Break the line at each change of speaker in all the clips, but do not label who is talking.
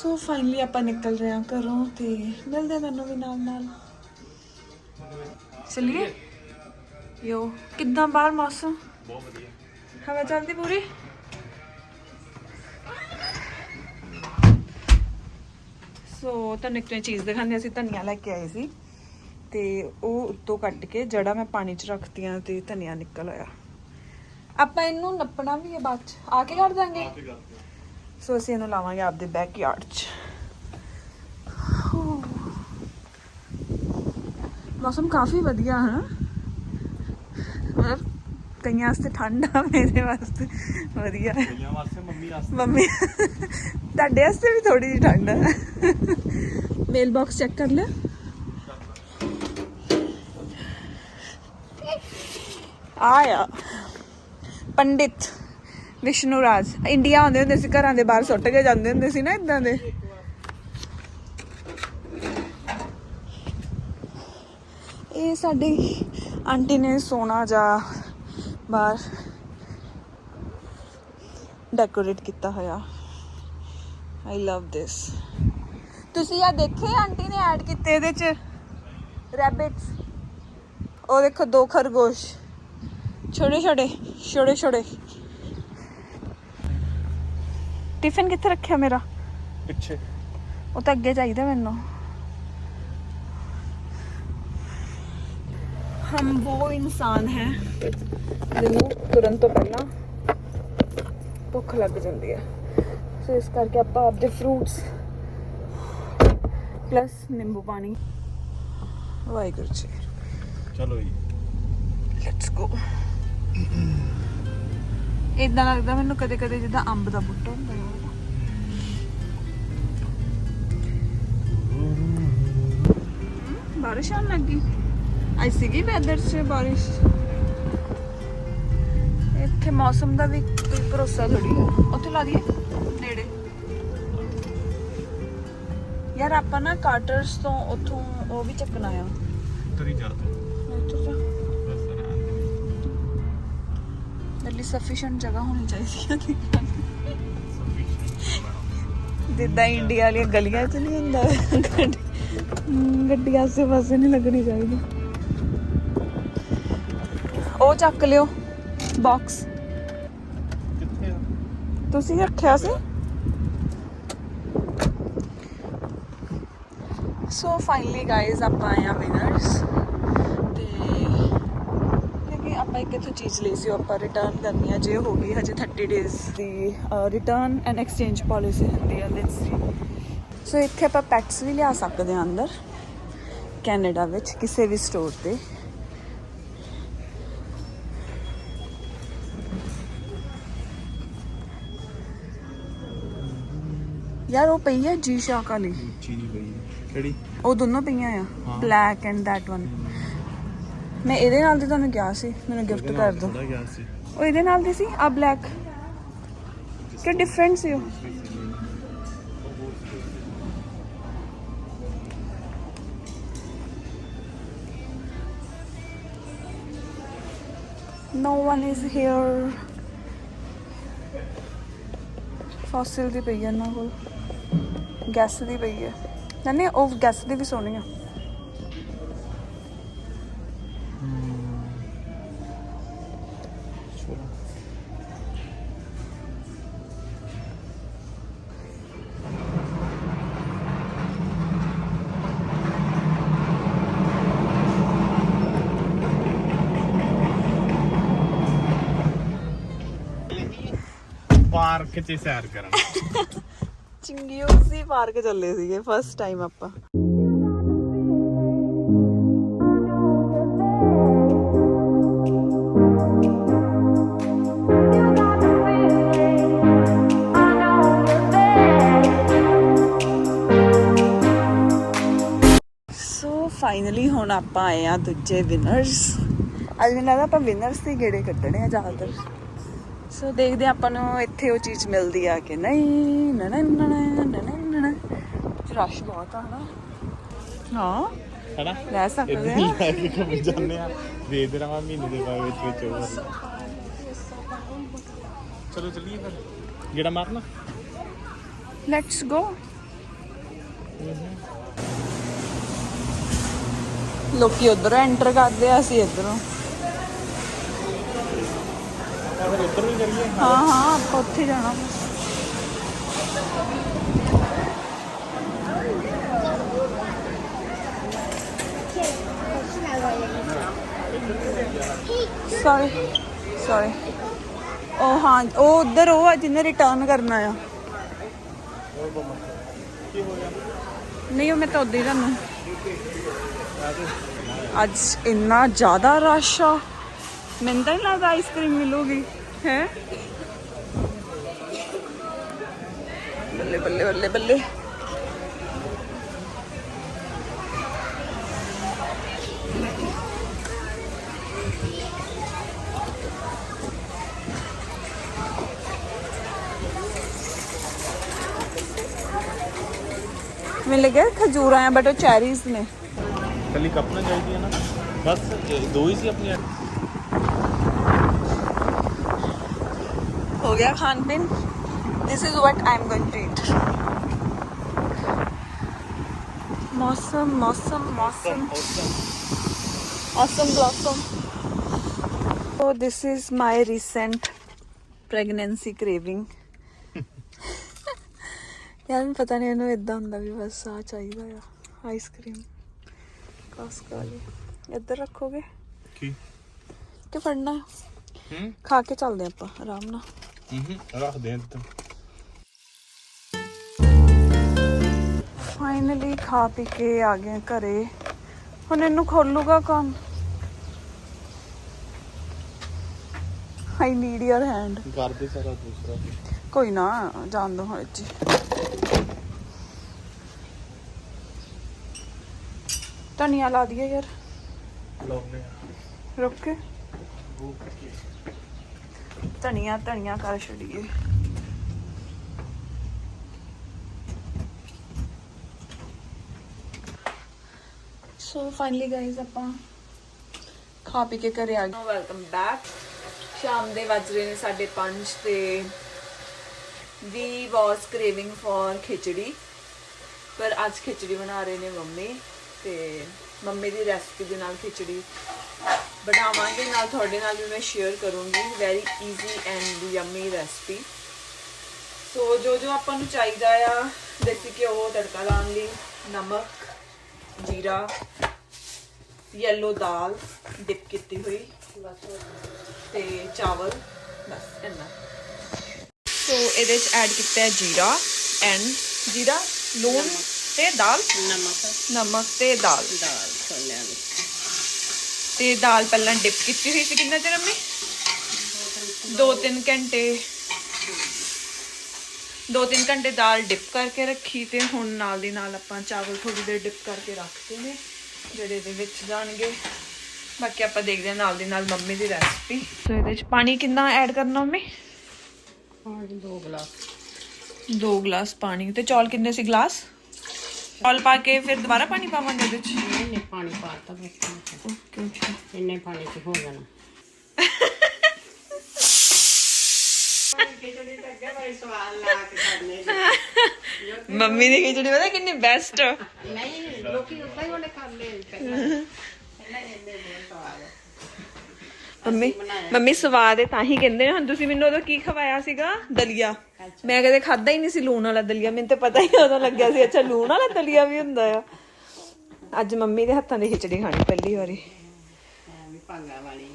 So finally ਆਪਾਂ ਨਿਕਲ ਰਹੇ ਹਾਂ ਘਰੋਂ ਤੇ ਮਿਲਦੇ ਹਾਂ ਤੁਹਾਨੂੰ ਵੀ ਨਾਲ ਨਾਲ ਚਲਿਏ ਯੋ ਕਿੱਦਾਂ ਬਾਹਰ ਮੌਸਮ
ਬਹੁਤ ਵਧੀਆ
ਹਵਾ ਚੱਲਦੀ ਪੂਰੀ ਸੋ ਤੁਹਾਨੂੰ ਇੱਕ ਚੀਜ਼ ਦਿਖਾਉਂਦੇ ਅਸੀਂ ਧਨੀਆ ਲੈ ਕੇ ਆਏ ਸੀ ਤੇ ਉਹ ਉੱਤੋਂ ਕੱਟ ਕੇ ਜੜਾ ਮੈਂ ਪਾਣੀ 'ਚ ਰੱਖਤੀਆਂ ਤੇ ਧਨੀਆ ਨਿਕਲ ਆਇਆ ਆਪਾਂ ਇਹਨੂੰ ਨੱਪਣਾ ਵੀ ਹੈ ਬਾਅਦ 'ਚ ਆ ਕੇ ਕਰ ਦਾਂਗੇ ਸੋ ਅਸੀਂ ਇਹਨੂੰ ਲਾਵਾਂਗੇ ਆਪਦੇ ਬੈਕਯਾਰਡ 'ਚ। ਮੌਸਮ ਕਾਫੀ ਵਧੀਆ ਹੈ ਮਤਲਬ ਕਈਆਂ ਵਾਸਤੇ ਠੰਡ ਮੇਰੇ ਵਾਸਤੇ ਵਧੀਆ। ਹੈ
ਕਈਆਂ ਵਾਸਤੇ ਮੰਮੀ ਵਾਸਤੇ।
ਮੰਮੀ ਤੁਹਾਡੇ ਵਾਸਤੇ ਵੀ ਥੋੜੀ ਜਿਹੀ ਠੰਡ ਹੈ ਮੇਲ ਬਾਕਸ ਚੈੱਕ ਕਰ ਲੈ। ਆਇਆ। ਪੰਡਿਤ। ਵਿਸ਼ਨੂੰ ਰਾਜ। ਇੰਡੀਆ ਆਉਂਦੇ ਹੁੰਦੇ ਸੀ, ਘਰਾਂ ਦੇ ਬਾਹਰ ਸੁੱਟ ਕੇ ਜਾਂਦੇ ਹੁੰਦੇ ਸੀ ਨਾ ਇਦਾਂ ਦੇ। ਇਹ ਸਾਡੀ ਆਂਟੀ ਨੇ ਸੋਨਾ ਜਾ ਬਾਹਰ ਡੈਕੋਰੇਟ ਕੀਤਾ ਹੋਇਆ। ਆਈ ਲਵ ਦਿਸ ਤੁਸੀਂ ਆ ਦੇਖੇ ਆਂਟੀ ਨੇ ਐਡ ਕੀਤੇ ਇਹਦੇ ਚ? ਰੈਬਿਟਸ ਉਹ ਦੇਖੋ ਦੋ ਖਰਗੋਸ਼। ਛੋਟੇ ਛੋਟੇ ਛੋਟੇ ਛੋਟੇ ਟਿਫਿਨ ਕਿੱਥੇ ਰੱਖਿਆ ਮੇਰਾ?
ਪਿੱਛੇ।
ਉਹ ਤਾਂ ਅੱਗੇ ਚਾਹੀਦਾ ਮੈਨੂੰ। ਹਮ ਉਹ ਇਨਸਾਨ ਹੈ। ਜਿਹਨੂੰ ਤੁਰਨ ਤੋਂ ਪਹਿਲਾਂ ਭੁੱਖ ਲੱਗ ਜਾਂਦੀ ਹੈ। ਸੋ ਇਸ ਕਰਕੇ ਆਪਾਂ ਆਪਦੇ ਫਰੂਟਸ ਪਲੱਸ ਨਿੰਬੂ ਪਾਣੀ। ਵਾਹਿਗੁਰੂ ਜੀ।
ਚਲੋ ਜੀ।
ਲੈਟਸ ਗੋ ਇਦਾਂ ਲੱਗਦਾ ਮੈਨੂੰ ਕਦੇ ਕਦੇ ਜਿੱਦਾਂ ਅੰਬ ਦਾ ਬੂਟਾ ਹੁੰਦਾ ਹੈ। ਬਾਰਿਸ਼ ਆਉਣ ਲੱਗੀ। ਅੱਜ ਸੀਗੀ ਵੈਦਰ 'ਚ ਬਾਰਿਸ਼। ਇੱਥੇ ਮੌਸਮ ਦਾ ਵੀ ਕੋਈ ਭਰੋਸਾ ਥੋੜੀ ਹੈ ਉੱਥੇ ਲਾ ਦਈਏ, ਨੇੜੇ। ਯਾਰ ਆਪਾਂ ਨਾ ਕਾਰਟਰਸ ਤੋਂ ਉੱਥੋਂ ਉਹ ਵੀ ਚੱਕਣਾ ਆ
ਤਰੀ ਜਾ
ਮੇਰੇ ਲਈ ਸਫੀਸ਼ੀਐਂਟ ਜਗ੍ਹਾ ਹੋਣੀ ਚਾਹੀਦੀ ਹੈ ਜਿੱਦਾਂ ਇੰਡੀਆ ਵਾਲੀਆਂ ਗਲੀਆਂ 'ਚ ਨਹੀਂ ਹੁੰਦਾ ਗੱਡੀ ਹਮ, ਗੱਡੀ ਆਸੇ ਪਾਸੇ ਨਹੀਂ ਲੱਗਣੀ ਚਾਹੀਦੀ ਉਹ ਚੱਕ ਲਿਓ ਬਾਕਸ
ਕਿੱਥੇ ਆ
ਤੁਸੀਂ ਰੱਖਿਆ ਸੀ ਸੋ ਫਾਈਨਲੀ ਗਾਇਜ਼ ਆਪਾਂ ਆਏ ਆ ਵਿਨਰਸ ਤੇ ਕਿਉਂਕਿ ਆਪਾਂ ਇੱਕ ਇੱਥੋਂ ਚੀਜ਼ ਲਈ ਸੀ ਉਹ ਆਪਾਂ ਰਿਟਰਨ ਕਰਨੀ ਆ ਜੇ ਹੋ ਗਈ ਹਜੇ 30 ਡੇਜ਼ ਦੀ ਰਿਟਰਨ ਐਂਡ ਐਕਸਚੇਂਜ ਪਾਲਿਸੀ ਹੁੰਦੀ ਆ ਲੈਟਸ ਸੀ ਸੋ ਇੱਥੇ ਆਪਾਂ ਪੈਟਸ ਵੀ ਲਿਆ ਸਕਦੇ ਆ ਅੰਦਰ ਕੈਨੇਡਾ ਵਿੱਚ ਕਿਸੇ ਵੀ ਸਟੋਰ ਤੇ। ਯਾਰ ਉਹ ਪਈ ਹੈ ਜੀ ਸ਼ਾਕ ਵਾਲੀ
ਚੀਨੀ ਪਈ ਹੈ। ਕਿਹੜੀ?
ਉਹ ਦੋਨੋਂ ਪਈਆਂ ਆ। ਬਲੈਕ ਐਂਡ that one ਮੈਂ ਇਹਦੇ ਨਾਲ ਦੀ ਤੁਹਾਨੂੰ ਕਿਹਾ ਸੀ ਮੈਨੂੰ ਗਿਫਟ ਕਰ ਦਿਓ।
ਥੋੜਾ ਗਿਆ ਸੀ।
ਉਹ ਇਹਦੇ ਨਾਲ ਦੀ ਸੀ? ਆ ਬਲੈਕ ਕਿ ਡਿਫਰੈਂਟ ਸੀ ਉਹ? No one is here fossil ਦੀ ਪਈ ਹੈ ਇਹਨਾਂ ਕੋਲ। ਗੈਸ ਦੀ ਪਈ ਹੈ ਨਹੀਂ ਉਹ ਗੈਸ ਦੀ ਵੀ ਸੋਹਣੀ ਆ।
ਪਾਰਕ 'ਚ ਸੈਰ ਕਰਨ।
ਚਿੰਗਿਓਜ਼ੀ ਪਾਰਕ ਚੱਲੇ ਸੀਗੇ ਫਸਟ ਟਾਈਮ ਆਪਾਂ। ਸੋ ਫਾਈਨਲੀ ਹੁਣ ਆਪਾਂ ਆਏ ਆ ਦੂਜੇ ਵਿਨਰਸ ਅੱਜ ਮੈਨੂੰ ਲੱਗਦਾ ਆਪਾਂ ਵਿਨਰਸ ਦੇ ਗੇੜੇ ਕੱਢਣੇ ਆ ਜ਼ਿਆਦਾਤਰ। ਸੋ ਦੇਖਦੇ ਆਪਾਂ ਨੂੰ ਇੱਥੇ ਉਹ ਚੀਜ਼ ਮਿਲਦੀ ਆ ਕਿ ਨਹੀਂ। ਨਾ ਨਾ ਨਾ ਨਾ ਨਾ ਰਸ਼ ਬਹੁਤ ਆ ਹਨਾ। ਹਾਂ
ਹੈਨਾ?
ਲੈ ਸਕਦੇ ਆ।
ਲੈ ਕੇ ਘੁੰਮ ਜਾਂਦੇ ਆ। ਦੇ ਦੇ ਰਵਾਂ ਮਹੀਨੇ ਦੇ ਬਾਅਦ ਵਿੱਚ ਵਿੱਚ ਚਲੋ ਚੱਲੀਏ ਫਿਰ। ਜਿਹੜਾ ਮਾਰਨਾ?
ਲੈਟਸ ਗੋ ਲੋਕੀ ਉਧਰੋਂ ਐਂਟਰ ਕਰਦੇ ਆ ਅਸੀਂ ਇਧਰੋਂ
ਆਪਾਂ ਫਿਰ ਉੱਧਰ ਵੀ ਕਰੀਏ
ਹਾਂ ਹਾਂ ਆਪਾਂ ਉੱਥੇ ਜਾਣਾ ਸੌਰੀ ਸੌਰੀ ਉਹ ਹਾਂ ਉਹ ਉਧਰ ਉਹ ਆ ਜਿਹਨੇ ਰਿਟਰਨ ਕਰਨਾ ਆ ਨਹੀਂ ਉਹ ਮੈਂ ਤਾਂ ਉਦੋਂ ਹੀ ਤੁਹਾਨੂੰ ਅੱਜ ਇੰਨਾ ਜ਼ਿਆਦਾ ਰਸ਼ ਆ ਮੈਨੂੰ ਤਾਂ ਨਹੀਂ ਲੱਗਦਾ ਆਈਸਕ੍ਰੀਮ ਮਿਲੂਗੀ ਹੈ ਬੱਲੇ ਬੱਲੇ ਬੱਲੇ ਬੱਲੇ ਮੈਨੂੰ ਲੱਗਿਆ ਖਜੂਰਾਂ ਆ ਬਟ ਉਹ ਚੈਰੀਜ਼ ਨੇ
ਕੱਲੀ ਕੱਪ ਨਾ ਚਾਹੀਦੀ ਹੈ ਨਾ ਬਸ ਇਹ ਦੋ ਹੀ ਸੀ ਆਪਣੀਆਂ
हो गया खान पीन this is what I am going to eat मौसम मौसम मौसम awesome blossom so this is my recent pregnancy craving ਯਾਰ ਮੈਨੂੰ ਪਤਾ ਨਹੀਂ ਇਹਨੂੰ ਇਦਾਂ ਹੁੰਦਾ ਵੀ ਬਸ ਆ ਚਾਹੀਦਾ ਆ ਆਈਸਕ੍ਰੀਮ ਕਾਸ ਕਾਲੀ ਇੱਧਰ ਰੱਖੋਗੇ
ਕੀ
ਕਿ ਫੜਨਾ ਹੈ?
ਹੂੰ
ਖਾ ਕੇ ਚੱਲਦੇ ਆਪਾਂ ਆਰਾਮ ਨਾਲ
ਹੂੰ ਰੱਖ ਦੇ ਇੱਥੇ
ਫਾਈਨਲੀ ਖਾ ਪੀ ਕੇ ਆ ਗਏ ਘਰੇ। ਹੁਣ ਇਹਨੂੰ ਖੋਲੂਗਾ ਕੌਣ ਆਈ ਨੀਡ ਯਰ ਹੈਂਡ
ਕਰ ਦੇ ਸਾਰਾ ਦੂਸਰਾ।
ਕੋਈ ਨਾ ਜਾਣ ਦੋ ਹੁਣ ਜੀ ਧਨੀਆ ਲਾ ਦਈਏ ਯਾਰ।
ਲਾਉਨੇ
ਰੁਕ ਕੇ। ਧਨੀਆ ਧਨੀਆ ਕਰ ਛੜੀਏ ਸੋ ਫਾਈਨਲੀ ਗਾਇਸ ਆਪਾਂ ਖਾ ਪੀ ਕੇ ਘਰੇ ਆ ਗਏ। ਵੈਲਕਮ ਬੈਕ ਸ਼ਾਮ ਦੇ ਵੱਜ ਰਹੇ ਨੇ 5:30 ਤੇ ਵੀ ਵਾਸ ਕ੍ਰੇਵਿੰਗ ਫॉर ਖਿਚੜੀ ਪਰ ਅੱਜ ਖਿਚੜੀ ਬਣਾ ਰਹੇ ਨੇ ਮੰਮੀ ਤੇ ਮੰਮੀ ਦੀ ਰੈਸਪੀ ਦੇ ਨਾਲ ਖਿਚੜੀ ਬਣਾਵਾਂਗੇ ਨਾਲ ਤੁਹਾਡੇ ਨਾਲ ਵੀ ਮੈਂ ਸ਼ੇਅਰ ਕਰੂੰਗੀ very easy and yummy recipe so ਜੋ ਜੋ ਆਪਾਂ ਨੂੰ ਚਾਹੀਦਾ ਆ ਦੇਸੀ ਘਿਓ ਤੜਕਾ ਲਾਉਣ ਲਈ ਨਮਕ ਜੀਰਾ ਯੈਲੋ ਦਾਲ ਡਿਪ ਕੀਤੀ ਹੋਈ ਤੇ ਚਾਵਲ ਬਸ ਇੰਨਾ। ਸੋ ਇਹਦੇ ਚ ਐਡ ਕੀਤਾ ਹੈ ਜੀਰਾ ਐਂਡ ਜੀਰਾ ਲੂਣ ਤੇ ਦਾਲ?
ਨਮਕ।
ਨਮਕ ਤੇ ਦਾਲ।
ਦਾਲ ਛੋਲਿਆਂ ਦੀ।
ਤੇ ਦਾਲ ਪਹਿਲਾਂ ਡਿਪ ਕੀਤੀ ਹੋਈ ਸੀ ਕਿੰਨਾ ਚਿਰ ਅੰਮੀ? 2-3 ਘੰਟੇ। 2-3 ਘੰਟੇ ਦਾਲ ਡਿਪ ਕਰਕੇ ਰੱਖੀ ਤੇ ਹੁਣ ਨਾਲ ਦੀ ਨਾਲ ਆਪਾਂ ਚਾਵਲ ਥੋੜੀ ਦੇਰ ਡਿਪ ਕਰਕੇ ਰੱਖਦੇ ਨੇ ਜਿਹੜੇ ਇਹਦੇ ਵਿੱਚ ਜਾਣਗੇ। ਬਾਕੀ ਆਪਾਂ ਦੇਖਦੇ ਹਾਂ ਨਾਲ ਦੀ ਨਾਲ ਮੰਮੀ ਦੀ ਰੈਸਪੀ ਸੋ ਇਹਦੇ ਵਿੱਚ ਪਾਣੀ ਕਿੰਨਾ ਐਡ ਕਰਨਾ ਮੰਮੀ?
ਪਾਣੀ ਦੋ ਗਲਾਸ।
2 ਗਲਾਸ ਪਾਣੀ ਤੇ ਚੌਲ ਕਿੰਨੇ ਸੀ ਗਲਾਸ? ਚੌਲ ਪਾ ਕੇ ਫਿਰ ਦੁਬਾਰਾ ਪਾਣੀ ਪਾਵਾਂਗੇ ਇਹਦੇ ਵਿੱਚ
ਇੰਨੇ ਪਾਣੀ ਪਾਤਾ ਵਿੱਚ
ਓਕੇ ਓਕੇ।
ਇੰਨੇ ਪਾਣੀ ਚ ਹੋ ਜਾਣਾ।
ਮੰਮੀ ਦੀ ਖਿਚੜੀ ਪਤਾ ਕਿੰਨੀ ਬੈਸਟ
ਨਹੀਂ ਲੋਕੀ ਉਦਾਂ ਹੀ ਉਹਨੇ ਪਹਿਲਾਂ।
ਮੰਮੀ ਮੰਮੀ ਸਵਾਦ ਹੈ ਤਾਂ ਹੀ ਕਹਿੰਦੇ ਨੇ ਹੁਣ ਤੁਸੀਂ ਮੈਨੂੰ ਉਦੋਂ ਕੀ ਖਵਾਇਆ ਸੀਗਾ? ਦਲੀਆ। ਮੈਂ ਕਦੇ ਖਾਦਾ ਹੀ ਨਹੀਂ ਸੀ ਲੂਣ ਵਾਲਾ ਦਲੀਆ ਮੈਨੂੰ ਤਾਂ ਪਤਾ ਹੀ ਉਦੋਂ ਲੱਗਿਆ ਸੀ। ਅੱਛਾ ਲੂਣ ਵਾਲਾ ਦਲੀਆ ਵੀ ਹੁੰਦਾ ਆ। ਅੱਜ ਮੰਮੀ ਦੇ ਹੱਥਾਂ ਦੀ ਖਿਚੜੀ ਖਾਣੀ ਪਹਿਲੀ ਵਾਰੀ।
ਐ ਵੀ ਭਾਂਗਾ ਵਾਲੀ।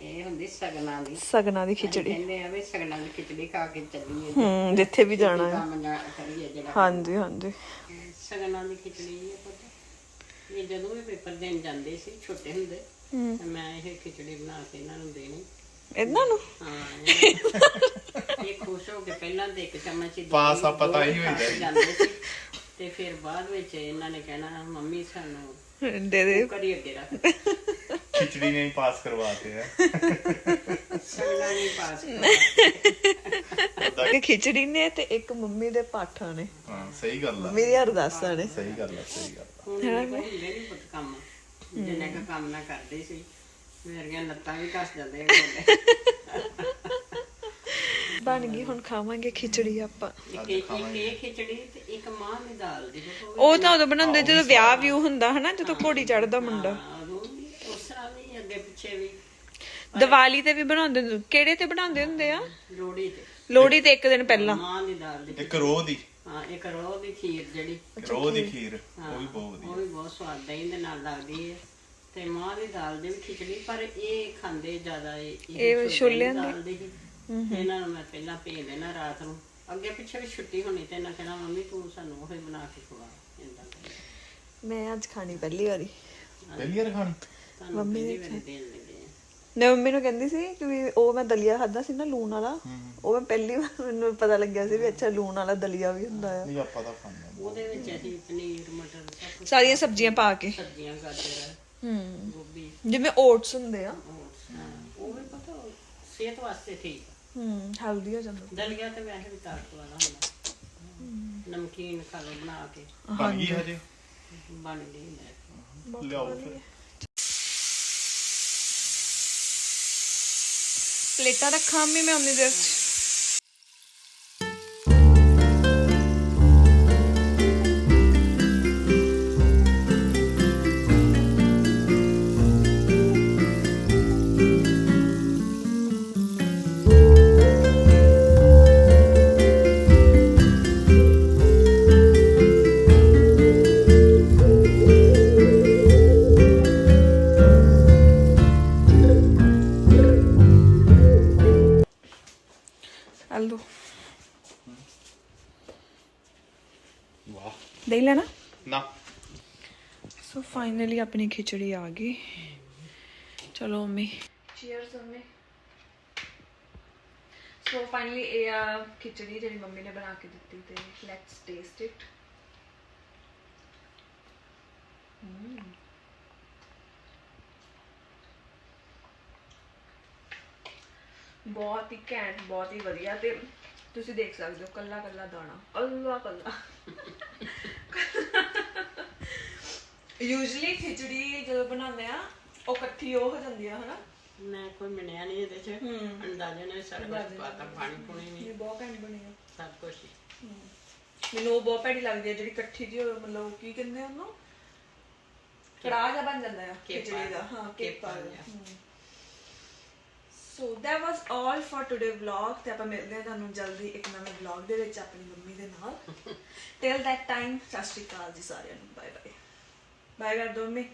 ਇਹ ਹੁੰਦੀ ਸਗਨਾਂ ਦੀ।
ਸਗਨਾ ਦੀ ਖਿਚੜੀ।
ਕਹਿੰਦੇ ਆ ਵੀ ਸਗਨਾਂ ਦੀ ਖਿਚੜੀ ਖਾ ਕੇ ਚੱਲੀਏ।
ਹੂੰ ਜਿੱਥੇ ਵੀ ਜਾਣਾ
ਜਿਹੜਾ
ਹਾਂਜੀ ਹਾਂਜੀ।
ਸਗਨਾਂ ਦੀ ਖਿਚੜੀ ਇਹ ਪਤਾ। ਇਹ ਜਦੋਂ ਵੀ ਪੇਪਰ ਦੇਣ ਜਾਂਦੇ ਸੀ ਛੋਟੇ ਹੁੰਦੇ
ਹੂੰ।
ਮੈਂ ਇਹ ਖਿਚੜੀ ਬਣਾ ਕੇ ਇਹਨਾਂ ਨੂੰ ਦੇਣੀ।
ਇਹਨਾਂ ਨੂੰ?
ਹਾਂ। ਇਹ- ਖੁਸ਼ ਹੋ ਕੇ ਪਹਿਲਾਂ ਤੇ ਇੱਕ ਚਮਚ ਹੀ
ਪਾਸ ਆ ਪਤਾ ਹੀ ਹੋਈਦਾ
ਜਾਂਦੇ। ਸੀ। ਤੇ ਫਿਰ ਬਾਅਦ ਵਿੱਚ ਇਹਨਾਂ ਨੇ ਕਹਿਣਾ ਮੰਮੀ ਸਾਨੂੰ
ਦੇ ਦੇ
ਕਰੀ ਅੱਗੇ ਰੱਖ
ਖਿਚੜੀ ਨੇ ਹੀ ਪਾਸ ਕਰਵਾਤੇ ਹੈ।
ਸਗਣਾ ਨਹੀਂ ਪਾਸ
ਇੱਕ ਖਿਚੜੀ ਨੇ ਤੇ ਇੱਕ ਮੰਮੀ ਦੇ ਪਾਠਾਂ ਨੇ।
ਹਾਂ ਸਹੀ ਗੱਲ ਆ।
ਮੇਰੀ ਅਰਦਾਸਾਂ ਨੇ।
ਸਹੀ ਗੱਲ ਆ ਸਹੀ ਗੱਲ ਆ।
ਹੁਣ ਇਹ ਨਹੀਂ ਪੁੱਤ ਕੰਮ। ਜਿੰਨੇ ਕੁ ਕੰਮ ਨਾ ਕਰਦੇ ਸੀ। ਮੇਰੀਆਂ ਲੱਤਾਂ ਵੀ ਜਾਂਦੇ
ਬਣ ਗਈ ਹੁਣ ਖਾਵਾਂਗੇ ਖਿਚੜੀ ਆਪਾਂ।
ਇੱਕ ਇੱਕ ਇਹ ਖਿਚੜੀ ਤੇ ਇੱਕ ਮਾਂ ਦੀ ਦਾਲ ਦੀ ਦੇਖੋ
ਉਹ ਤਾਂ ਉਦੋਂ ਬਣਾਉਂਦੇ ਜਦੋਂ ਵਿਆਹ ਵਿਊ ਹੁੰਦਾ ਹਨਾ ਜਦੋਂ ਘੋੜੀ ਚੜਦਾ ਮੁੰਡਾ।
ਉਦੋਂ ਵੀ ਉਸ ਤਰ੍ਹਾਂ ਵੀ ਅੱਗੇ ਪਿੱਛੇ ਵੀ।
ਦੀਵਾਲੀ ਤੇ ਵੀ ਬਣਾਉਂਦੇ ਹੁੰਦੇ ਕਿਹੜੇ ਤੇ ਬਣਾਉਂਦੇ ਹੁੰਦੇ ਆ?
ਲੋੜੀ ਤੇ।
ਲੋਹੜੀ ਤੇ ਇੱਕ ਦਿਨ ਪਹਿਲਾਂ।
ਮਾਂ ਦੀ ਦਾਲ ਦੀ
ਇੱਕ ਰੋਹ ਦੀ।
ਹਾਂ ਇੱਕ ਰੋਹ ਦੀ ਖੀਰ ਜਿਹੜੀ।
ਰੋਹ ਦੀ ਖੀਰ। ਉਹ ਵੀ ਬਹੁਤ ਵਧੀਆ।
ਉਹ ਵੀ ਬਹੁਤ ਸਵਾਦ ਦਹੀਂ ਦੇ ਨਾਲ ਲੱਗਦੀ ਹੈ। ਤੇ ਮਾਂ ਦੀ ਦਾਲ ਦੀ ਵੀ ਖਿਚੜੀ ਪਰ ਇਹ ਖਾਂਦੇ ਜ਼ਿਆਦਾ ਇਹ
ਇਹ ਛੋਲਿਆਂ ਦੀ?
ਦਾਲ ਦੀ। ਹੀ। ਇਹਨਾਂ ਨੂੰ ਮੈਂ ਪਹਿਲਾਂ ਭੇਜ ਦੇਣਾ ਰਾਤ ਨੂੰ। ਅੱਗੇ ਪਿੱਛੇ ਵੀ ਛੁੱਟੀ ਹੋਣੀ ਤੇ ਇਹਨਾਂ ਕਹਿਣਾ ਮੰਮੀ ਤੂੰ ਸਾਨੂੰ ਉਹ ਹੀ ਬਣਾ ਕੇ ਖਵਾ ਇੰਦਾ
ਮੈਂ ਅੱਜ ਖਾਣੀ ਪਹਿਲੀ ਵਾਰੀ।
ਪਹਿਲੀ ਵਾਰ ਖਾਣੀ?
ਪਹਿਲੀ ਵਾਰੀ ਦੇਣ ਲੱਗੇ।
ਮੈਂ ਮੰਮੀ ਨੂੰ ਕਹਿੰਦੀ ਸੀ ਕਿ ਵੀ ਉਹ ਮੈਂ ਦਲੀਆ ਖਾਦਾ ਸੀ ਨਾ ਲੂਣ ਵਾਲਾ। ਉਹ ਮੈਂ ਪਹਿਲੀ ਵਾਰ ਮੈਨੂੰ ਪਤਾ ਲੱਗਿਆ ਸੀ ਵੀ ਅੱਛਾ ਲੂਣ ਵਾਲਾ ਦਲੀਆ ਵੀ ਹੁੰਦਾ ਆ।
ਨਹੀਂ ਆਪਾਂ ਤਾਂ ਖਾਂਦੇ।
ਉਹਦੇ ਵਿੱਚ ਅਸੀਂ ਪਨੀਰ ਮਟਰ
ਸਾਰੀਆਂ ਸਬਜ਼ੀਆਂ ਪਾ ਕੇ।
ਸਬਜ਼ੀਆਂ ਗਾਜਰ।
ਹੂੰ।
ਗੋਭੀ
ਜਿਵੇਂ ਓਟਸ ਹੁੰਦੇ ਆ।
oats, ਹਾਂ, ਉਹ ਵੀ ਪਤਾ ਉਹ ਸਿਹਤ ਵਾਸਤੇ ਠੀਕ ਆ।
ਹੂੰ ਹੈਲਦੀ ਹੋ ਜਾਂਦਾ।
ਦਲੀਆ ਤੇ ਵੈਸੇ ਵੀ ਤਾਕਤ ਵਾਲਾ ਹੁੰਦਾ। ਨਮਕੀਨ ਖਾ ਲਓ ਬਣਾ ਕੇ।
ਬਣ ਗਈ ਹਜੇ?
ਬਣ ਗਈ ਲੈ
ਲਿਆਓ ਫਿਰ।
ਪਲੇਟਾਂ ਰੱਖਾਂ ਮੈਂ ਮੈਂ ਉਨੀ ਦੇਰ ਚ? ਆਲੂ
ਵਾਹ
ਦੇ ਲੈਣਾ
ਨਾ
ਸੋ ਫਾਈਨਲੀ ਆਪਣੀ ਖਿਚੜੀ ਆ ਗਈ ਚਲੋ mummy cheers mummy so finally ਇਹ ਆ ਖਿਚੜੀ ਜਿਹੜੀ ਮੰਮੀ ਨੇ ਬਣਾ ਕੇ ਦਿੱਤੀ ਤੇ ਲੈਟਸ ਬਹੁਤ ਹੀ ਘੈਂਟ ਬਹੁਤ ਹੀ ਵਧੀਆ ਤੇ ਤੁਸੀਂ ਦੇਖ ਸਕਦੇ ਹੋ ਕੱਲਾ ਕੱਲਾ ਦਾਣਾ ਅੱਲਾ ਕੱਲਾ। ਯੂਜੂਲੀ ਖਿਚੜੀ ਜਦੋਂ ਬਣਾਉਂਦੇ ਆ ਉਹ ਇਕੱਠੀ ਉਹ ਹੋ ਜਾਂਦੀ ਆ ਹਨਾ?
ਮੈਂ ਕੋਈ ਮਿਲਿਆ ਨਹੀਂ ਇਹਦੇ ਚ। ਅੰਦਾਜ਼ੇ ਨਾਲ ਸਾਰਾ ਕੁਝ ਪਾਤਾ ਪਾਣੀ ਪੁਣੀ ਵੀ।
ਇਹ ਬਹੁਤ ਘੈਂਟ ਬਣੀ ਆ।
ਸਭ ਕੁਝ
ਮੈਨੂੰ ਉਹ ਬਹੁਤ ਭੈੜੀ ਲੱਗਦੀ ਆ ਜਿਹੜੀ ਇਕੱਠੀ ਜੀ ਮਤਲਬ ਕੀ ਕਹਿੰਦੇ ਆ ਉਹਨੂੰ? ਕੜਾਹ ਜਿਹਾ ਬਣ ਜਾਂਦਾ ਆ ਖਿਚੜੀ ਦਾ। ਹਾਂ ਕੇਪਾ ਦਾ ਸੋ that was all for today vlog. ਤੇ ਆਪਾਂ ਮਿਲਦੇ ਹਾਂ ਤੁਹਾਨੂੰ ਜਲਦੀ ਇੱਕ ਨਵੇਂ vlog ਦੇ ਵਿੱਚ ਆਪਣੀ ਮੰਮੀ ਦੇ ਨਾਲ। Till that time ਸਤਿ ਸ਼੍ਰੀ ਅਕਾਲ ਜੀ ਸਾਰਿਆਂ ਨੂੰ। ਬਾਏ ਬਾਏ ਬਾਏ ਕਰ ਦੋ ਮੰਮੀ।